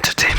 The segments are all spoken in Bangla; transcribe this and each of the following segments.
entity.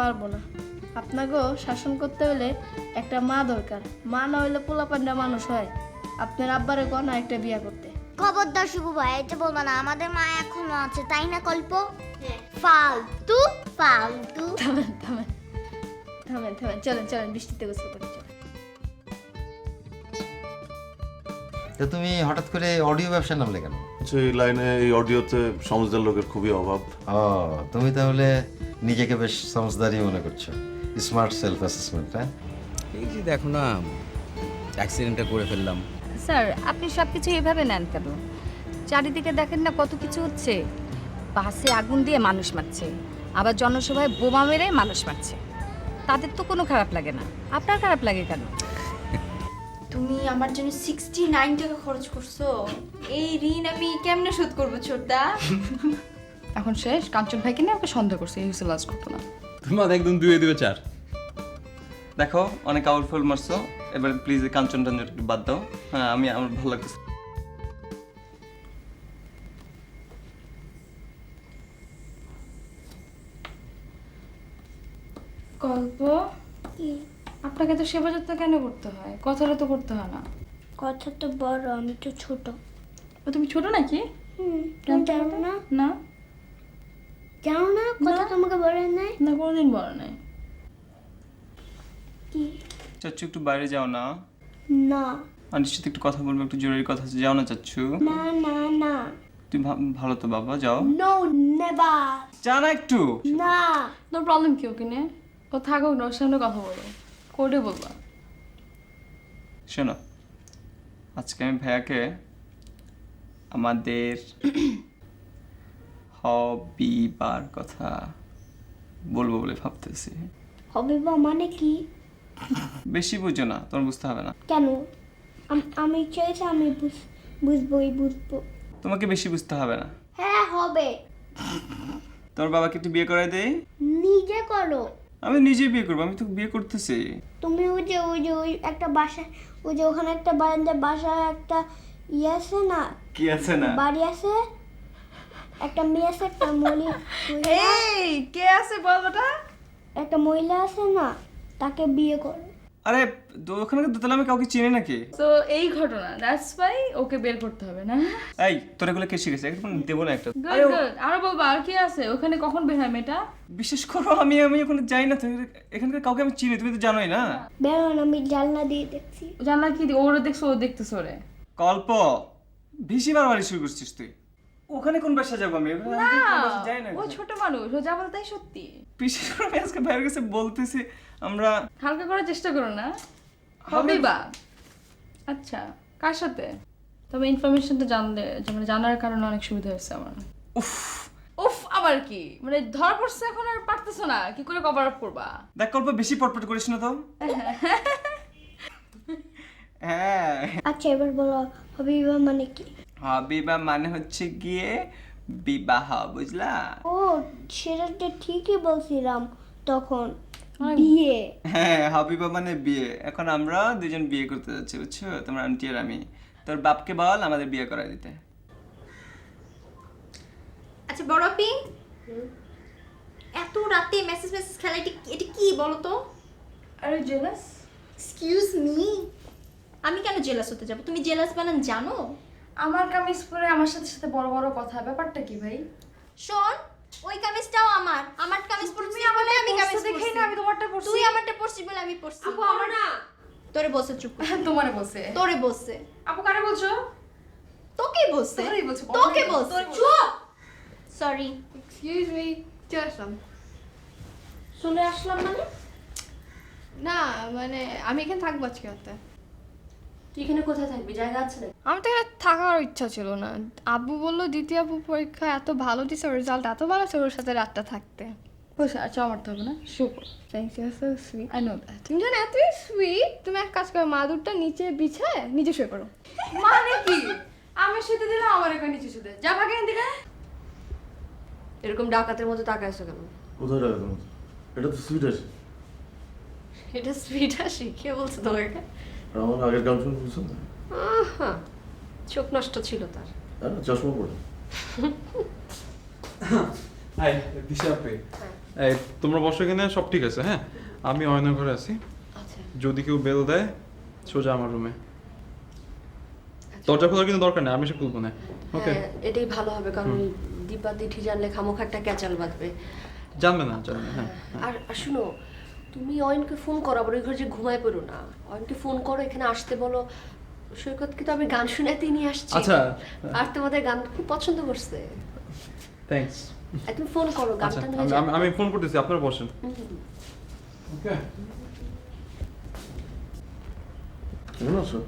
পারব না। আপনাকেও শাসন করতে হলে একটা মা দরকার। মা না হইলে পোলাপান্ডা মানুষ হয়। আপনার আব্বারে কোন একটা বিয়া করতে। খবরদার শুভ ভাই এটা বলব না আমাদের মা এখনও আছে তাই না কল্প? ফালতু ফালতু। থামেন থামেন থামেন থামেন চলেন চলেন বৃষ্টিতে গোসল করি চলেন। তো তুমি হঠাৎ করে অডিও ব্যবসা নামলে কেন এই লাইনে এই অডিওতে সমজদার লোকের খুবই অভাব। ও তুমি তাহলে নিজেকে বেশ সমজদারি মনে করছ। স্মার্ট সেলফ অ্যাসেসমেন্ট হ্যাঁ? এই যে দেখো না অ্যাক্সিডেন্টটা করে ফেললাম। স্যার আপনি সব কিছু এভাবে নেন কেন? চারিদিকে দেখেন না কত কিছু হচ্ছে? বাসে আগুন দিয়ে মানুষ মারছে। আবার জনসভায় বোমা মেরে মানুষ মারছে। তাদের তো কোনো খারাপ লাগে না। আপনার খারাপ লাগে কেন? তুমি আমার জন্য সিক্সটি নাইন টাকা খরচ করছ। এই ঋণ আমি কেমনে শোধ করব ছোটদা? এখন শেষ কাঞ্চন ভাইকে নিয়ে ওকে সন্দেহ করছে এই হচ্ছে লাস্ট ঘটনা। তোমার একদম দুয়ে দিবে চার। দেখো অনেক আউটফুল মারছো এবার প্লিজ কাঞ্চন টাঞ্চন একটু বাদ দাও। হ্যাঁ আমি আমার ভালো লাগতেছে। গল্প? আপনাকে তো সেবা যত্ন কেন করতে হয়? কথাটা তো করতে হয় না। কথা তো বড় আমি তো ছোট। ও তুমি ছোট নাকি? হুম না? না? জানো না। কথা তোমাকে বলে নাই। না কোনোদিন বলে নাই। কি? চাচ্ছু একটু বাইরে যাও না। না। আন্টির সাথে একটু কথা বলব একটু জরুরি কথা আছে। যাও না চাচ্ছু না না না। তুই ভালো তো বাবা যাও। নো নেভার যা না একটু। না। তো প্রবলেম কি ওকে নিয়ে? ও থাকুক না ওর সামনে কথা বলো কোর্টে বলবা। শোনো আজকে আমি ভাইয়াকে আমাদের হবিবার কথা বলব বলে ভাবতেছি। হবে বা মানে কি? বেশি বুঝো না তোমার বুঝতে হবে না। কেন? আম- আমি চাইছি আমি বুঝ- বুঝবোই বুঝব। তোমাকে বেশি বুঝতে হবে না। হ্যাঁ হবে। তোমার বাবাকে একটু বিয়ে করাই দেই? নিজে করো। আমি নিজে বিয়ে করব আমি তো বিয়ে করতেছি। তুমি ওই যে ওই যে ওই একটা বাসা ওই যে ওখানে একটা বারান্দা বাসায় একটা ইয়ে আছে না? কি আছে না? বাড়ি আছে? একটা মেয়ে আছে একটা মহিলা। এই কে আছে বলবাটা একটা মহিলা আছে না তাকে বিয়ে করো। আরে ওখানে দোতলা আমি কাউকে চিনি নাকি? তো এই ঘটনা দ্যাটস ওয়াই ওকে বের করতে হবে না? এই তোর এগুলো কে শিখেছে? একটু দেবো না একটা। গুড আরে গুড আরও বলবা আর কি আছে? ওখানে কখন বের হয় মেয়েটা? বিশেষ করো আমি আমি ওখানে যাই না এখানকার কাউকে আমি চিনি তুমি তো জানোই না। বেরোন আমি জানলা দিয়ে দেখছি। জানলা কি ওরে দেখছ ও দেখতেছো রে কল্প বেশি বারবারই শুরু করছিস তুই। ওখানে কোন বাসা যাব আমি? যাই না ও ছোট মানুষ ও যা বলে তাই সত্যি। বিশেষ করে আমি আজকে ভাইয়ের কাছে বলতেছি আমরা হালকা করার চেষ্টা করো না। হবে বা। আচ্ছা কার সাথে? তবে ইনফরমেশনটা জানলে মানে জানার কারণে অনেক সুবিধা হয়েছে আমার। উফ। উফ আবার কি? মানে ধরা পড়ছে এখন আর পারতেছো না কি করে কভার আপ করবা? দেখ কল্প বেশি পটপট করিস না তো। হ্যাঁ। আচ্ছা এবার বলো হবিবা মানে কি? হাবিবা মানে হচ্ছে গিয়ে বিবাহ বুঝলা? ও সেটা তো ঠিকই বলছিলাম তখন। বিয়ে। হ্যাঁ হাবিবা মানে বিয়ে। এখন আমরা দুজন বিয়ে করতে যাচ্ছি বুঝছ? তোমার আন্টি আর আমি। তোর বাপকে বল আমাদের বিয়ে করাই দিতে। আচ্ছা বড় আপি? এত রাতে মেসেজ মেসেজ খেলা এটা কি- এটা কি বলো তো আরে জেলাস এক্সকিউজ মি আমি কেন জেলাস হতে যাব? তুমি জেলাস বানান জানো? আমার কামিজ পরে আমার সাথে সাথে বড় বড় কথা ব্যাপারটা কি ভাই? শোন ওই কামিজটাও আমার। আমার কামিজ পরছি বলে আমি কামিজ দেখেই না আমি তোমারটা পরছি। তুই আমারটা পরছিস বলে আমি পরছি। আপু আমার না। তোরে বসে চুপ তোমারে বসে তোরে বসে আপু কারে বলছো? তোকে বসে তোরেই বলছো তোকে তোরে বসে চুপ! সরি এক্সকিউজ মি চলে আসলাম। চলে আসলাম মানে? না মানে আমি এখানে থাকব আজকে রাতে। তুই এখানে কোথায় থাকবি? জায়গা আছে না আমার তো এখানে থাকার ইচ্ছা ছিল না। আব্বু বলল দ্বিতীয় আব্বু পরীক্ষা এত ভালো দিছে রেজাল্ট এত ভালো ছিল ওর সাথে রাতটা থাকতে। বসে আচ্ছা আমার তো হবে না। শুকর thank you so sweet I know that তুমি জানো এতই সুইট তুমি এক কাজ করো মাদুরটা নিচে বিছায় নিচে শুয়ে পড়ো। মানে কি? আমি শুতে দিলাম আমার এখানে নিচে শুতে। যা ভাগে এদিকে এরকম ডাকাতের মতো তাকাইছো কেন? কোথায় এটা তো সুইট আছে এটা সুইট হাসি কে বলছে তোমাকে? আর আমার আগের গার্লফ্রেন্ড বুঝছ না আহা, চোখ নষ্ট ছিল তার। আর চশমা পরে। হাই দিশা আপে এই তোমরা বসো এখানে সব ঠিক আছে হ্যাঁ? আমি অয়নের ঘরে আছি। আচ্ছা। যদি কেউ বেল দেয় সোজা আমার রুমে দরজা খোলার কিন্তু দরকার নেই আমি সে খুলবো না। ওকে হ্যাঁ, এটাই ভালো হবে কারণ দীপা দিঠি জানলে খামোখাটটা ক্যাচাল বাঁধবে। জানবে না জানবে হ্যাঁ। আর আর শুনো তুমি অয়নকে ফোন করো আবার ওই ঘরে যে ঘুমায় পড়ো না। অয়নকে ফোন করো এখানে আসতে বলো। সৈকতকে তো আমি গান শোনাতে নিয়ে আসছি? আচ্ছা। আর তোমাদের গান খুব পছন্দ করছে। থ্যাঙ্কস তুমি ফোন করো আচ্ছা গানটা নিয়ে আমি- আমি আমি ফোন করতেছি আপনারা বসেন। ওকে কেমন আছো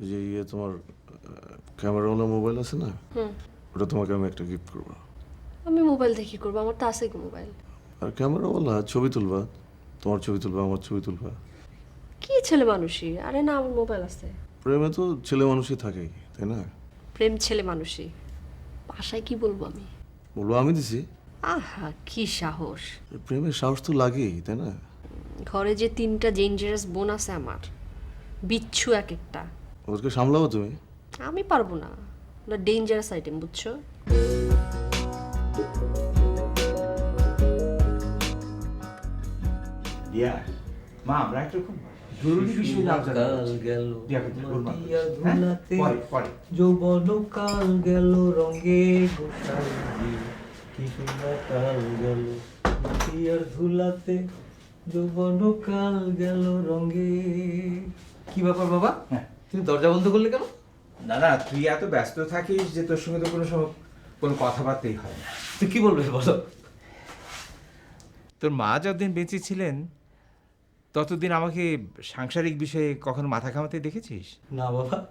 এই যে ইয়ে তোমার ক্যামেরাওয়ালা মোবাইল আছে না। ওটা তোমাকে আমি একটা গিফট করব। আমি মোবাইল দেখি করব আমার তো আছে মোবাইল আর ক্যামেরাওয়ালা ছবি তুলবা। তোমার ছবি তুলবা আমার ছবি তুলবা। কি ছেলে মানুষই? আরে না আমার মোবাইল আছে। প্রেমে তো ছেলে মানুষই থাকে তাই না? প্রেম ছেলে মানুষই। ভাষায় কি বলব আমি? বলব আমি দিছি। আহা কি সাহস। প্রেমের সাহস তো লাগেই তাই না? ঘরে যে তিনটা ডেঞ্জারাস বোন আছে আমার বিচ্ছু এক একটা। ওদেরকে সামলাবো তুমি। আমি পারব না। ওটা ডেঞ্জারাস আইটেম বুঝছ? দিয়া মা আমরা একটা খুব জরুরি বিষয় নিয়ে আলোচনা করছে। হ্যাঁ? যৌবন কাল গেল রঙে গোসাই কি সুন্দর কাল গেল মাটিয়ার ধুলাতে যৌবন কাল গেল রঙে। কি ব্যাপার বাবা? হ্যাঁ। তুমি দরজা বন্ধ করলে কেন? না না তুই এত ব্যস্ত থাকিস যে তোর সঙ্গে তো কোনো সময় কোনো কথাবার্তাই হয় না। তুই কি বলবে বলো? তোর মা যতদিন বেঁচে ছিলেন ততদিন আমাকে সাংসারিক বিষয়ে কখনো মাথা ঘামাতে দেখেছিস? না বাবা।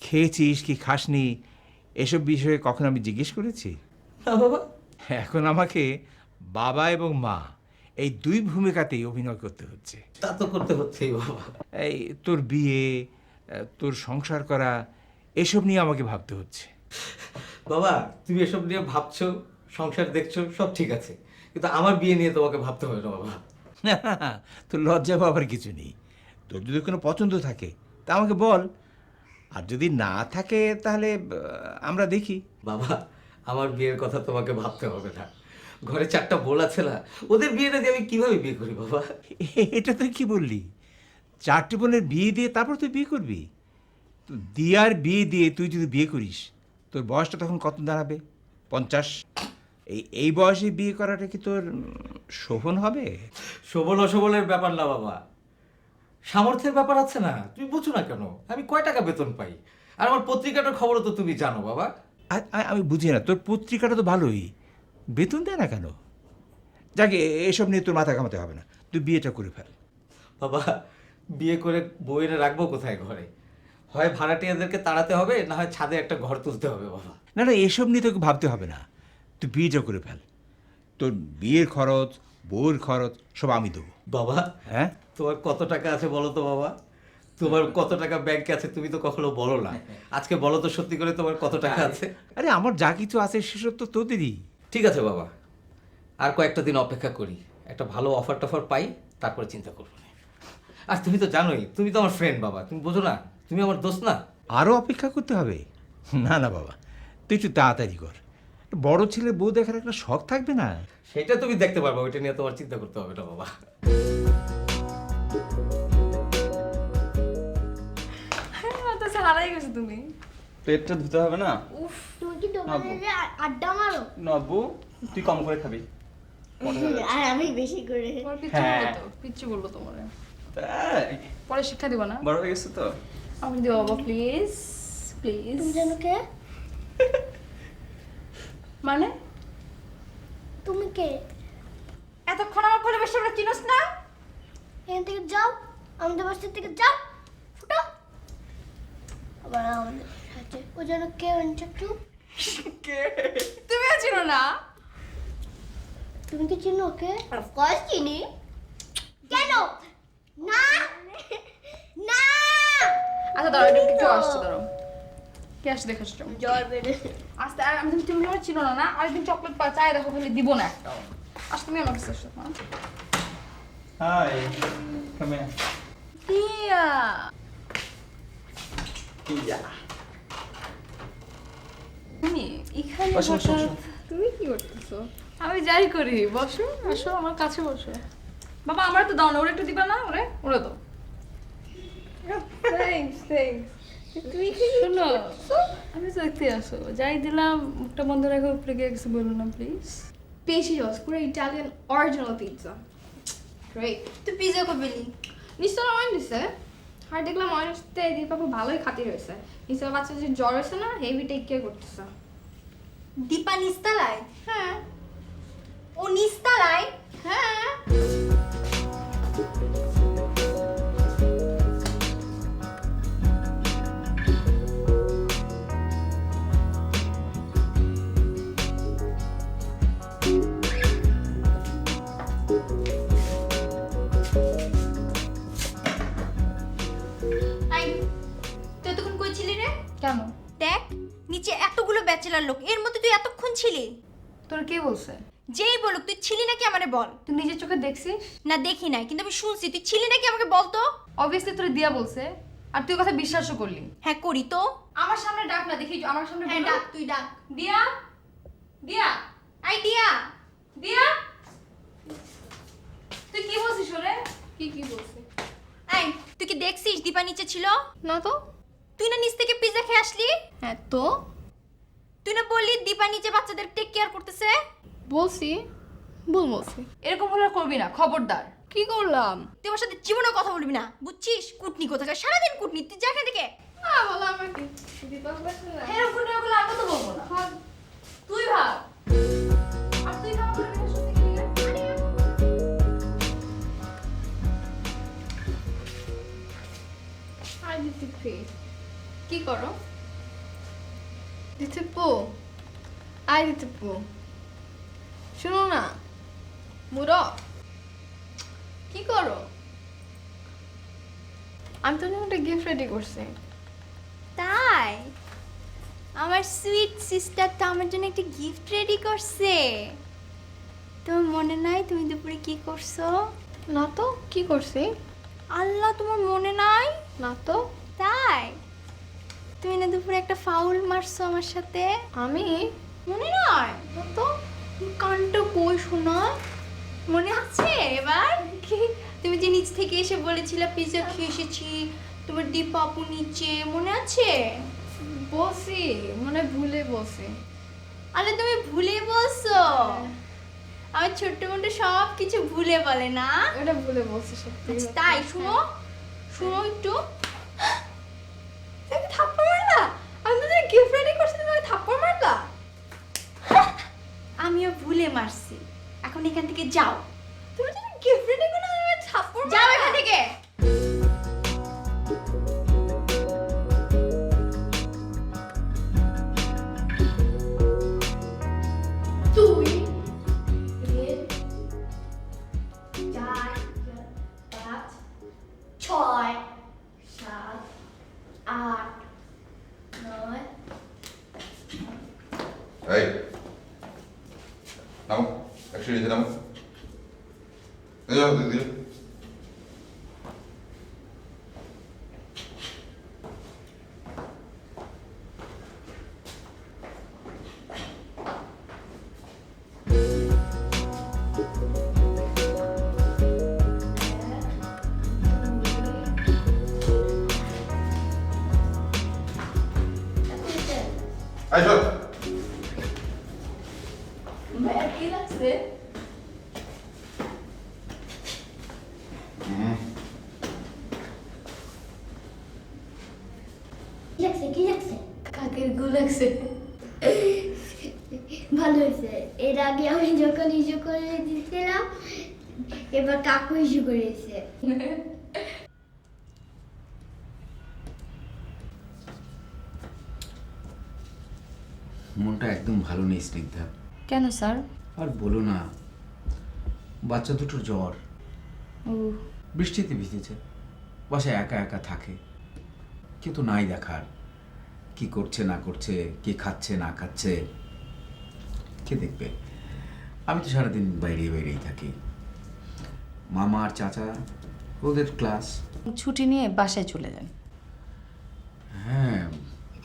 খেয়েছিস কি খাসনি? এসব বিষয়ে কখনো আমি জিজ্ঞেস করেছি? না বাবা। এখন আমাকে বাবা এবং মা এই দুই ভূমিকাতেই অভিনয় করতে হচ্ছে। তা তো করতে হচ্ছেই বাবা। এই তোর বিয়ে তোর সংসার করা এসব নিয়ে আমাকে ভাবতে হচ্ছে। বাবা তুমি এসব নিয়ে ভাবছ সংসার দেখছ সব ঠিক আছে। কিন্তু আমার বিয়ে নিয়ে তোমাকে ভাবতে হবে না বাবা। তোর লজ্জা পাবার কিছু নেই। তোর যদি কোনো পছন্দ থাকে তা আমাকে বল। আর যদি না থাকে তাহলে আমরা দেখি। বাবা আমার বিয়ের কথা তোমাকে ভাবতে হবে না। ঘরে চারটা বোল আছে না ওদের বিয়েটা দিয়ে আমি কীভাবে বিয়ে করি বাবা? এটা তুই কি বললি? চারটি বোনের বিয়ে দিয়ে তারপর তুই বিয়ে করবি? তো দিয়ার বিয়ে দিয়ে তুই যদি বিয়ে করিস তোর বয়সটা তখন কত দাঁড়াবে? পঞ্চাশ? এই এই বয়সে বিয়ে করাটা কি তোর শোভন হবে? শোভন অশোভনের ব্যাপার না বাবা। সামর্থ্যের ব্যাপার আছে না। তুমি বুঝো না কেন আমি কয় টাকা বেতন পাই? আর আমার পত্রিকাটার খবরও তো তুমি জানো বাবা। আমি বুঝি না তোর পত্রিকাটা তো ভালোই। বেতন দেয় না কেন? যাকে এসব নিয়ে তোর মাথা ঘামাতে হবে না। তুই বিয়েটা করে ফেল। বাবা বিয়ে করে বইয়েরা রাখব কোথায় ঘরে? হয় ভাড়াটিয়াদেরকে তাড়াতে হবে না হয় ছাদে একটা ঘর তুলতে হবে বাবা। না না এসব নিয়ে তোকে ভাবতে হবে না। তুই বিয়েটা করে ফেল। তোর বিয়ের খরচ বউয়ের খরচ সব আমি দেবো। বাবা হ্যাঁ? তোমার কত টাকা আছে বলো তো বাবা? তোমার কত টাকা ব্যাংকে আছে তুমি তো কখনো বলো না। আজকে বলো তো সত্যি করে তোমার কত টাকা আছে? আরে আমার যা কিছু আছে সেসব তো তোদেরই। ঠিক আছে বাবা। আর কয়েকটা দিন অপেক্ষা করি। একটা ভালো অফার টফার পাই তারপরে চিন্তা করব আর তুমি তো জানোই তুমি তো আমার ফ্রেন্ড বাবা তুমি বোঝো না তুমি আমার দোস্ত না? আরও অপেক্ষা করতে হবে? না না বাবা তুই একটু তাড়াতাড়ি কর। বড় ছেলে বউ দেখার একটা শখ থাকবে না? সেটা তুমি দেখতে পারবে ওইটা নিয়ে তোমার চিন্তা করতে হবে না বাবা। হারাই গেছো তুমি। পেটটা ধুতে হবে না? তুমি কি দোকানে যে আড্ডা মারো? নব্বু তুই কম করে খাবি। আর আমি বেশি করে পিচ্ছু বলল তো তোমার। তাই? পরে শিক্ষা দিব না? বড় হয়ে গেছে তো? আমি দিব বাবা প্লিজ প্লিজ তুমি জানো কে? মানে? তুমি কে? এতক্ষণ আমার পরিবেশটা চিনোস না? এখান থেকে যাও আমাদের বাসা থেকে যাও ফুটো। আবার আমাদের সাথে। ও যেন কে অঞ্চটু তুমিও চিনো না? তুমি কি চিনো ওকে? অফকোর্স চিনি। কেন? না না আচ্ছা দাঁড়াও এটা কিছু আসছে দাঁড়াও। কে আসছে দেখে আসছো? জ্বর বেড়ে। আস্তে আর আমি তুমি আমার চিনো না না? আরেকদিন চকলেট পা চাই দেখো খালি দিব না একটাও। আস তুমি আমার কাছে আসো হ্যাঁ? হাই কাম হিয়ার ইয়া তুমি এখানে বসো। তুমি কি করতেছো? আমি যাই করি বসো আসো আমার কাছে বসো। বাবা আমার তো দাও না ওরে একটু দিবা না ওরে ওরে দাও। থ্যাঙ্কস থ্যাঙ্কস তুমি কি শোনো আমি তো দেখতে আসো। যাই দিলাম মুখটা বন্ধ রাখো উপরে গিয়ে কিছু বলুন না প্লিজ পেশি জস পুরো ইটালিয়ান অরিজিনাল পিৎজা গ্রেট তুই পিজা কবে লি নিশ্চয় অয়েন দিছে আর দেখলাম অয়েন দিতে দিদি পাপা ভালোই খাতির হয়েছে। নিশ্চয় বাচ্চা যে জ্বর হয়েছে না হেভি টেক কেয়ার করতেছে। দীপা নিস্তালায়? হ্যাঁ। ও নিস্তালায়? হ্যাঁ। কেন? দেখ নিচে এতগুলো ব্যাচেলার লোক এর মধ্যে তুই এতক্ষণ ছিলি। তোর কে বলছে? যেই বলুক তুই ছিলি নাকি আমারে বল? তুই নিজের চোখে দেখছিস? না দেখি নাই কিন্তু আমি শুনছি। তুই ছিলি নাকি আমাকে বলতো অবভিয়াসলি তোর দিয়া বলছে আর তুই কথা বিশ্বাসও করলি। হ্যাঁ করি তো। আমার সামনে ডাক না দেখি আমার সামনে হ্যাঁ ডাক তুই ডাক। দিয়া? দিয়া? আই দিয়া। দিয়া? তুই কি বলছিস ওরে? কি কি বলছিস আই তুই কি দেখছিস? দীপা নিচে ছিল? না তো। তুই না নিচ থেকে পিজা খেয়ে আসলি? হ্যাঁ তো? তুই না বললি দীপা নিচে বাচ্চাদের টেক কেয়ার করতেছে? বলছি? ভুল বলছি। এরকম হলে আর করবি না খবরদার। কি করলাম? তুই আমার সাথে জীবনে কথা বলবি না বুঝছিস? কুটনি কোথাকার? সারাদিন কুটনি তুই যা এখান থেকে। না বলো আমাকে। এরকম রেডি করছি। তাই? আমার সুইট সিস্টার তো আমার জন্য একটা গিফট রেডি করছে। তোমার মনে নাই তুমি দুপুরে কি করছ? না তো কি করছি? আল্লাহ তোমার মনে নাই? না তো। তাই? তুমি না দুপুরে একটা ফাউল মারছো আমার সাথে? আমি? মনে নয় তো। কানটা কই শোনা? মনে আছে এবার? কি? তুমি যে নিচ থেকে এসে বলেছিলে পিজা খেয়ে এসেছি তোমার দীপ আপু নিচে মনে আছে? বলছি মানে ভুলে বলছি আরে তুমি ভুলে বলছো আমার ছোট্ট মোটো সব কিছু ভুলে বলে না? এটা ভুলে বলছি সত্যি আচ্ছা, তাই শুনো। শুনো একটু। তুমি থাপ্পড় মারলা? আমি তো গিফট করছি তুমি থাপ্পড় মারলা? আমিও ভুলে মারছি। এখন এখান থেকে যাও। তুমি তো গিফট রেডি করে থাপ্পড় যাও স্নিগ্ধা। কেন স্যার? আর বলো না বাচ্চা দুটোর জ্বর। ও বৃষ্টিতে ভিজেছে বাসায় একা একা থাকে। কেউ তো নাই দেখার কি করছে না করছে কি খাচ্ছে না খাচ্ছে কে দেখবে? আমি তো সারাদিন বাইরে বাইরেই থাকি। মামা আর চাচা ওদের ক্লাস। ছুটি নিয়ে বাসায় চলে যান। হ্যাঁ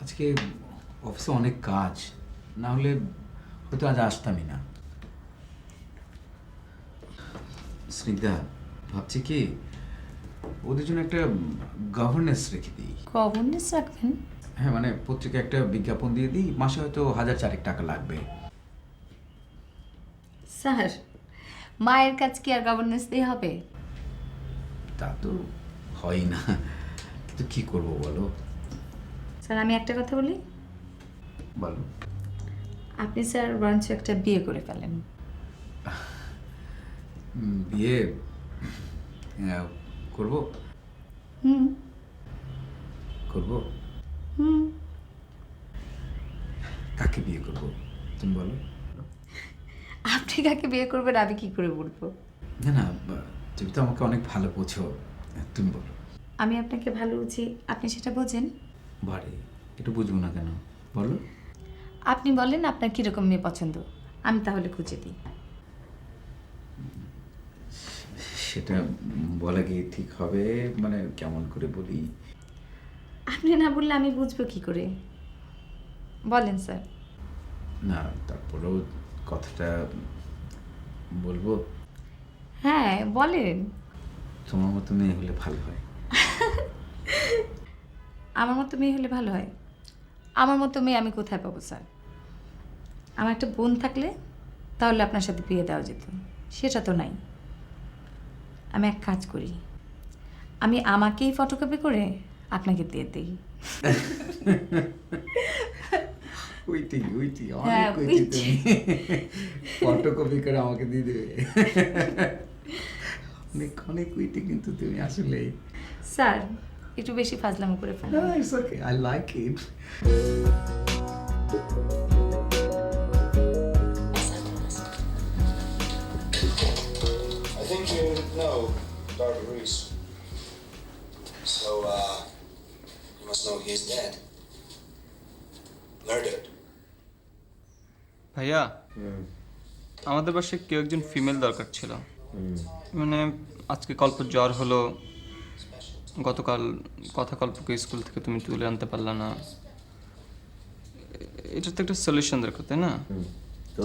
আজকে অফিসে অনেক কাজ। না হলে হয়তো আজ আসতামই না। স্নিগ্ধা ভাবছি কি ওদের জন্য একটা গভর্নেন্স রেখে দিই। গভর্নেন্স রাখবেন? হ্যাঁ মানে পত্রিকায় একটা বিজ্ঞাপন দিয়ে দিই মাসে হয়তো হাজার চারেক টাকা লাগবে। স্যার মায়ের কাজ কি আর গভর্নেন্স দিয়ে হবে? তা তো হয় না। কিন্তু কি করব বলো? স্যার আমি একটা কথা বলি। বলো। আপনি স্যার বরঞ্চ একটা বিয়ে করে ফেলেন। বিয়ে? আহ, করব। হুম। করব? হুম। কাকে বিয়ে করব? তুমি বলো। আপনি কাকে বিয়ে করবেন আমি কি করে বলব? না না তুমি তো আমাকে অনেক ভালো বোঝো। তুমি বলো। আমি আপনাকে ভালো বুঝি আপনি সেটা বোঝেন। বাড়ি একটু বুঝব না কেন? বলো। আপনি বলেন আপনার কীরকম মেয়ে পছন্দ? আমি তাহলে খুঁজে দিই। সেটা বলা গিয়ে ঠিক হবে? মানে কেমন করে বলি? আপনি না বললে আমি বুঝব কি করে? বলেন স্যার। না তারপরেও কথাটা বলব? হ্যাঁ বলেন। তোমার মতো মেয়ে হলে ভালো হয়। আমার মতো মেয়ে হলে ভালো হয়? আমার মতো মেয়ে আমি কোথায় পাবো স্যার? আমার একটা বোন থাকলে তাহলে আপনার সাথে বিয়ে দেওয়া যেত। সেটা তো নাই। আমি এক কাজ করি। আমি আমাকেই ফটোকপি করে আপনাকে দিয়ে দিই। উইটি উইটি হ্যাঁ, অনেক উইটি। তুমি। ফটোকপি করে আমাকে দিয়ে দেবে। অনেক অনেক উইটি কিন্তু তুমি আসলে স্যার একটু বেশি ফাজলামো করে ফেলেন। It's okay I like it know Dr. Reese. So, uh, you must know he's dead. Murdered. ভাইয়া আমাদের বাসায় কেউ একজন ফিমেল দরকার ছিল মানে আজকে কল্প জ্বর হলো গতকাল কথা কল্পকে স্কুল থেকে তুমি তুলে আনতে পারলা না এটা তো একটা সলিউশন দরকার তাই না তো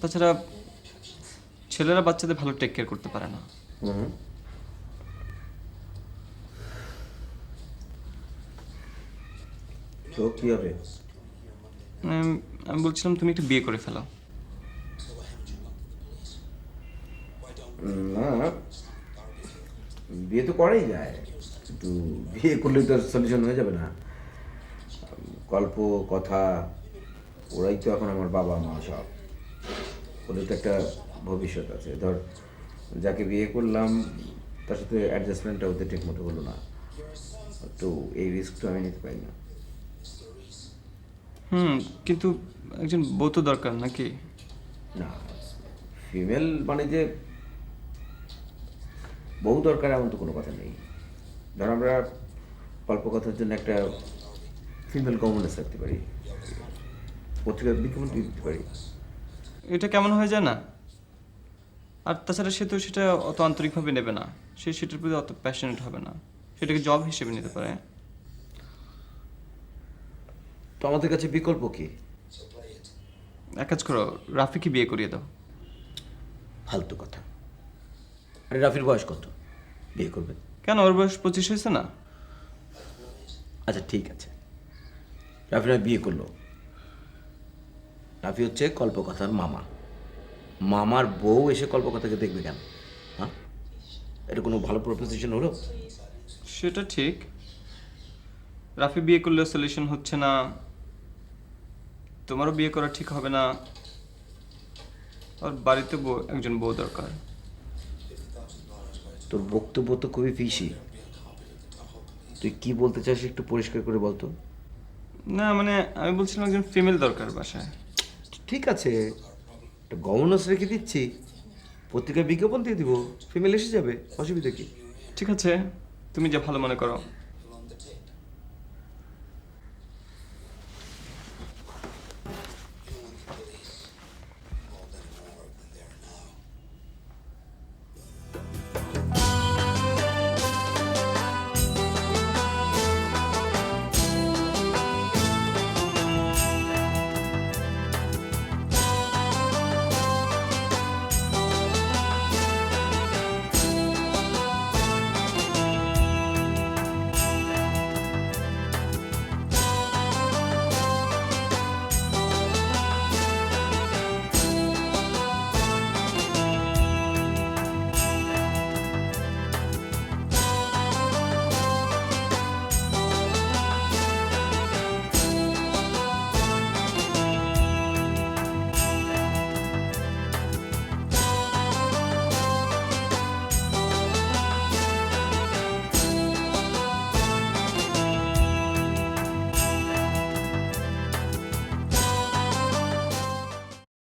তাছাড়া ছেলেরা বাচ্চাদের ভালো টেক কেয়ার করতে পারে না। হুম। তো কি হবে? আমি বলছিলাম তুমি একটু বিয়ে করে ফেলো। না বিয়ে তো করাই যায়। কিন্তু বিয়ে করলে তো সলিউশন হয়ে যাবে না। গল্প কথা ওরাই তো এখন আমার বাবা মা সব। ওদের তো একটা ভবিষ্যৎ আছে। ধর যাকে বিয়ে করলাম তার সাথে অ্যাডজাস্টমেন্টটা ওদের ঠিক মতো হলো না। তো এই রিস্ক তো আমি নিতে পারি না। হুম কিন্তু একজন বউ তো দরকার নাকি? না ফিমেল মানে যে বউ দরকার এমন তো কোনো কথা নেই। ধর আমরা অল্প কথার জন্য একটা ফিমেল গভর্নেন্স রাখতে পারি। পত্রিকার বিজ্ঞাপন দিতে পারি। এটা কেমন হয় যায় না? আর তাছাড়া সে তো সেটা অত আন্তরিকভাবে নেবে না। সে সেটার প্রতি অত প্যাশনেট হবে না। সেটাকে জব হিসেবে নিতে পারে। তো আমাদের কাছে বিকল্প কি? এক কাজ করো রাফিকে বিয়ে করিয়ে দাও। ফালতু কথা। আরে রাফির বয়স কত? বিয়ে করবে। কেন? ওর বয়স পঁচিশ হয়েছে না? আচ্ছা ঠিক আছে। রাফিরা বিয়ে করল। রাফি হচ্ছে কল্পকথার মামা। মামার বউ এসে কল্পকথাকে দেখবে কেন? হ্যাঁ? এটা কোনো ভালো প্রপোজিশন হলো? সেটা ঠিক। রাফি বিয়ে করলে সলিউশন হচ্ছে না। তোমারও বিয়ে করা ঠিক হবে না। আর বাড়িতে বউ একজন বউ দরকার। তোর বক্তব্য তো খুবই ফিসি তুই কি বলতে চাস একটু পরিষ্কার করে বলতো না মানে আমি বলছিলাম একজন ফিমেল দরকার বাসায়। ঠিক আছে। একটা গভর্নেন্স রেখে দিচ্ছি। পত্রিকায় বিজ্ঞাপন দিয়ে দিব, ফিমেল এসে যাবে, অসুবিধা কি? ঠিক আছে, তুমি যা ভালো মনে করো।